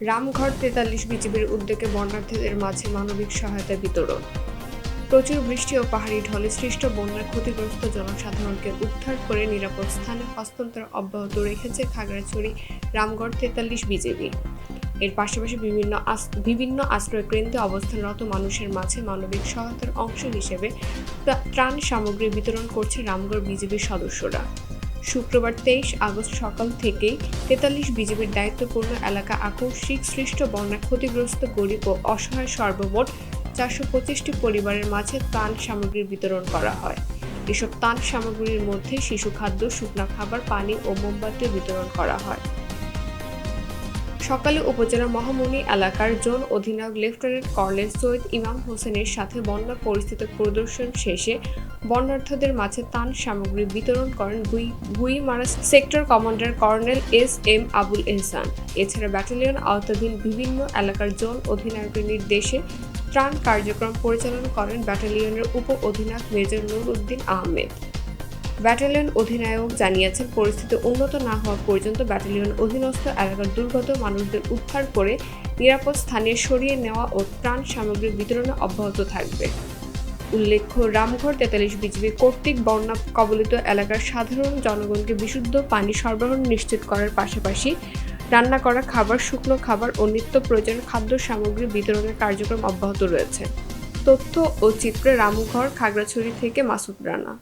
রামঘর তেতাল্লিশ বিজিবির উদ্যোগে বন্যার্থীদের মাঝে মানবিক সহায়তা বিতরণ। প্রচুর বৃষ্টি ও পাহাড়ি ঢলে সৃষ্ট বন্যার ক্ষতিগ্রস্ত জনসাধারণকে উদ্ধার করে নিরাপদ স্থানে হস্তান্তর অব্যাহত রেখেছে খাগড়াছড়ি রামগড় তেতাল্লিশ বিজেপি এর পাশাপাশি বিভিন্ন বিভিন্ন আশ্রয় কেন্দ্রে অবস্থানরত মানুষের মাঝে মানবিক সহায়তার অংশ হিসেবে ত্রাণ সামগ্রী বিতরণ করছে রামগড় বিজেপির সদস্যরা। শুক্রবার তেইশ আগস্ট সকাল থেকেই তেতাল্লিশ বিজেপির দায়িত্বপূর্ণ এলাকা আকস্মিক সৃষ্ট বন্যা ক্ষতিগ্রস্ত গরিব ও অসহায় সর্বমোট চারশো পঁচিশটি পরিবারের মাঝে ত্রাণ সামগ্রী বিতরণ করা হয়। এসব ত্রাণ সামগ্রীর মধ্যে শিশু খাদ্য, শুকনা খাবার, পানি ও মোমবাতি বিতরণ করা হয়। সকালে উপজেলা মহামুনি এলাকার জোন অধিনায়ক লেফটেন্যান্ট কর্নেল সৈয়দ ইমাম হোসেনের সাথে বন্যা পরিস্থিতি প্রদর্শন শেষে বন্যার্থদের মাঝে ত্রাণ সামগ্রী বিতরণ করেন গুই, Guimara sector commander colonel S M Abul Ehsan. এছাড়া ব্যাটালিয়ন আওতাধীন বিভিন্ন এলাকার জোন অধিনায়কের নির্দেশে ত্রাণ কার্যক্রম পরিচালনা করেন ব্যাটালিয়নের উপ অধিনায়ক মেজর নুর উদ্দিন আহমেদ। ব্যাটালিয়ন অধিনায়ক জানিয়েছেন, পরিস্থিতি উন্নত না হওয়া পর্যন্ত ব্যাটালিয়ন অধীনস্থ এলাকার দুর্গত মানুষদের উদ্ধার করে নিরাপদ স্থানে সরিয়ে নেওয়া ও ত্রাণ সামগ্রী বিতরণে অব্যাহত থাকবে। উল্লেখ্য, রামঘর তেতাল্লিশ বিজিবি কর্তৃক বন্যা কবলিত এলাকার সাধারণ জনগণকে বিশুদ্ধ পানি সরবরাহ নিশ্চিত করার পাশাপাশি রান্না করা খাবার, শুকনো খাবার ও নিত্য প্রয়োজনীয় খাদ্য সামগ্রী বিতরণের কার্যক্রম অব্যাহত রয়েছে। তথ্য ও চিত্রে রামঘর, খাগড়াছড়ি থেকে মাসুদ রানা।